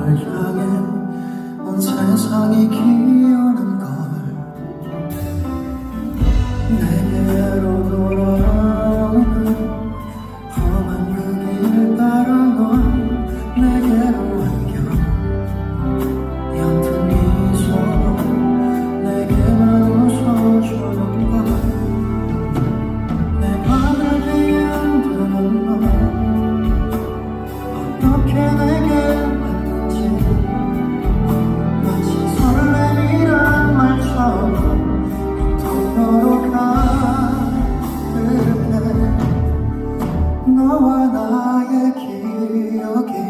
널 향해 온 세상이 기어는 것. のわなやきよけ